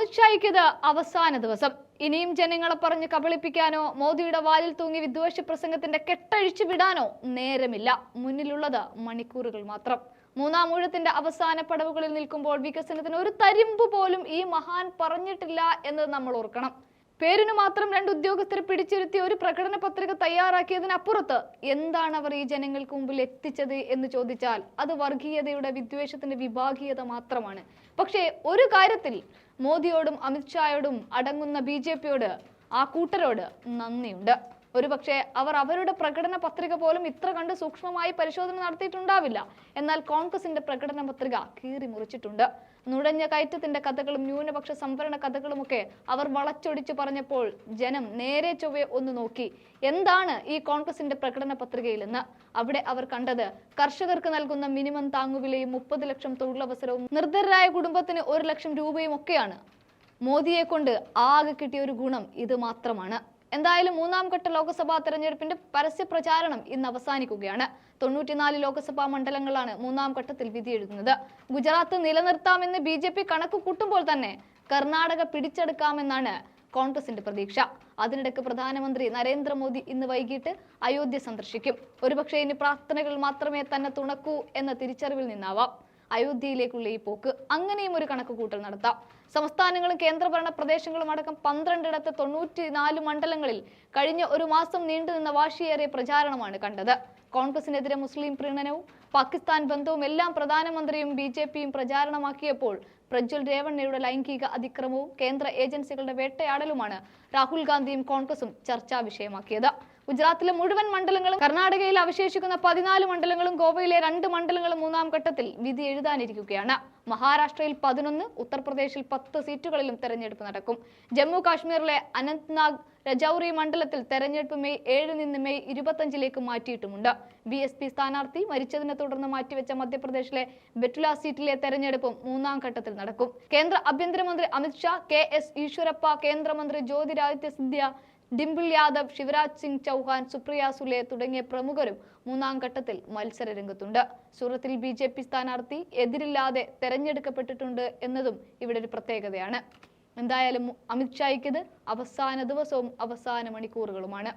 അമിത്ഷായ്ക്ക് ഇത് അവസാന ദിവസം. ഇനിയും ജനങ്ങളെ പറഞ്ഞ് കബളിപ്പിക്കാനോ മോദിയുടെ വാലിൽ തൂങ്ങി വിദ്വേഷ പ്രസംഗത്തിന്റെ കെട്ടഴിച്ചു വിടാനോ നേരമില്ല. മുന്നിലുള്ളത് മണിക്കൂറുകൾ മാത്രം. മൂന്നാം ഊഴത്തിന്റെ അവസാന പടവുകളിൽ നിൽക്കുമ്പോൾ വികസനത്തിന് ഒരു തരിമ്പ് പോലും ഈ മഹാൻ പറഞ്ഞിട്ടില്ല എന്നത് നമ്മൾ ഓർക്കണം. പേരിന് മാത്രം രണ്ട് ഉദ്യോഗസ്ഥരെ പിടിച്ചിരുത്തി ഒരു പ്രകടന പത്രിക തയ്യാറാക്കിയതിനപ്പുറത്ത് എന്താണ് അവർ ഈ ജനങ്ങൾക്ക് മുമ്പിൽ എത്തിച്ചത് എന്ന് ചോദിച്ചാൽ അത് വർഗീയതയുടെ വിദ്വേഷത്തിന്റെ വിഭാഗീയത മാത്രമാണ്. പക്ഷേ ഒരു കാര്യത്തിൽ മോദിയോടും അമിത്ഷായോടും അടങ്ങുന്ന ബി ജെ പിയോട് ആ കൂട്ടരോട് നന്ദിയുണ്ട്. ഒരുപക്ഷെ അവർ അവരുടെ പ്രകടന പത്രിക പോലും ഇത്ര കണ്ട് സൂക്ഷ്മമായി പരിശോധന നടത്തിയിട്ടുണ്ടാവില്ല. എന്നാൽ കോൺഗ്രസിന്റെ പ്രകടന പത്രിക കീറി മുറിച്ചിട്ടുണ്ട്. നുഴഞ്ഞ കയറ്റത്തിന്റെ കഥകളും ന്യൂനപക്ഷ സംവരണ കഥകളുമൊക്കെ അവർ വളച്ചൊടിച്ചു പറഞ്ഞപ്പോൾ ജനം നേരെ ചൊവ്വെ ഒന്ന് നോക്കി. എന്താണ് ഈ കോൺഗ്രസിന്റെ പ്രകടന പത്രികയിലെന്ന്? അവിടെ അവർ കണ്ടത് കർഷകർക്ക് നൽകുന്ന മിനിമം താങ്ങുവിലയും മുപ്പത് ലക്ഷം തൊഴിലവസരവും നിർദ്ധരായ കുടുംബത്തിന് ഒരു ലക്ഷം രൂപയും ഒക്കെയാണ്. മോദിയെ കൊണ്ട് ആകെ കിട്ടിയ ഒരു ഗുണം ഇത് മാത്രമാണ്. എന്തായാലും മൂന്നാം ഘട്ട ലോക്സഭാ തെരഞ്ഞെടുപ്പിന്റെ പരസ്യ പ്രചാരണം ഇന്ന് അവസാനിക്കുകയാണ്. തൊണ്ണൂറ്റിനാല് ലോക്സഭാ മണ്ഡലങ്ങളാണ് മൂന്നാം ഘട്ടത്തിൽ വിധിയെഴുതുന്നത് ഗുജറാത്ത് നിലനിർത്താമെന്ന് ബി ജെ പി കണക്ക് കൂട്ടുമ്പോൾ തന്നെ കർണാടക പിടിച്ചെടുക്കാമെന്നാണ് കോൺഗ്രസിന്റെ പ്രതീക്ഷ. അതിനിടയ്ക്ക് പ്രധാനമന്ത്രി നരേന്ദ്രമോദി ഇന്ന് വൈകിട്ട് അയോധ്യ സന്ദർശിക്കും. ഒരുപക്ഷെ ഇനി പ്രാർത്ഥനകൾ മാത്രമേ തന്നെ തുണക്കൂ എന്ന തിരിച്ചറിവിൽ നിന്നാവാം. അയോധ്യയിലേക്കുള്ള ഈ പോക്ക് അങ്ങനെയും ഒരു കണക്ക് കൂട്ടൽ നടത്താം. സംസ്ഥാനങ്ങളും കേന്ദ്രഭരണ പ്രദേശങ്ങളും അടക്കം പന്ത്രണ്ടിടത്ത് തൊണ്ണൂറ്റിനാല് മണ്ഡലങ്ങളിൽ കഴിഞ്ഞ ഒരു മാസം നീണ്ടുനിന്ന വാശിയേറിയ പ്രചാരണമാണ് കണ്ടത്. കോൺഗ്രസിനെതിരെ മുസ്ലിം പ്രീണനവും പാകിസ്ഥാൻ ബന്ധവും എല്ലാം പ്രധാനമന്ത്രിയും ബി ജെ പിയും പ്രചാരണമാക്കിയപ്പോൾ പ്രജ്വൽ രേവണ്ണയുടെ ലൈംഗിക അതിക്രമവും കേന്ദ്ര ഏജൻസികളുടെ വേട്ടയാടലുമാണ് രാഹുൽ ഗാന്ധിയും കോൺഗ്രസും ചർച്ചാ വിഷയമാക്കിയത്. ഗുജറാത്തിലെ മുഴുവൻ മണ്ഡലങ്ങളും കർണാടകയിൽ അവശേഷിക്കുന്ന പതിനാല് മണ്ഡലങ്ങളും ഗോവയിലെ രണ്ട് മണ്ഡലങ്ങളും മൂന്നാം ഘട്ടത്തിൽ വിധി എഴുതാനിരിക്കുകയാണ്. മഹാരാഷ്ട്രയിൽ പതിനൊന്ന് ഉത്തർപ്രദേശിൽ പത്ത് സീറ്റുകളിലും തെരഞ്ഞെടുപ്പ് നടക്കും. ജമ്മു കാശ്മീരിലെ അനന്ത്നാഗ് രജൌറി മണ്ഡലത്തിൽ തെരഞ്ഞെടുപ്പ് മെയ് ഏഴ് നിന്ന് മെയ് ഇരുപത്തഞ്ചിലേക്ക് മാറ്റിയിട്ടുമുണ്ട്. ബി എസ് പി സ്ഥാനാർത്ഥി മരിച്ചതിനെ തുടർന്ന് മാറ്റിവെച്ച മധ്യപ്രദേശിലെ ബെറ്റുല സീറ്റിലെ തെരഞ്ഞെടുപ്പും മൂന്നാം ഘട്ടത്തിൽ നടക്കും. കേന്ദ്ര ആഭ്യന്തരമന്ത്രി അമിത്ഷാ കെ എസ് ഈശ്വരപ്പ കേന്ദ്രമന്ത്രി ജ്യോതിരാദിത്യ സിന്ധ്യ ഡിംപിൾ യാദവ് ശിവരാജ് സിംഗ് ചൗഹാൻ സുപ്രിയ സുലെ തുടങ്ങിയ പ്രമുഖരും മൂന്നാം ഘട്ടത്തിൽ മത്സര രംഗത്തുണ്ട് സൂറത്തിൽ ബി ജെ പി സ്ഥാനാർത്ഥി എതിരില്ലാതെ തെരഞ്ഞെടുക്കപ്പെട്ടിട്ടുണ്ട് എന്നതും ഇവിടെ ഒരു പ്രത്യേകതയാണ്. എന്തായാലും അമിത്ഷായ്ക്കിത് അവസാന ദിവസവും അവസാന മണിക്കൂറുകളുമാണ്.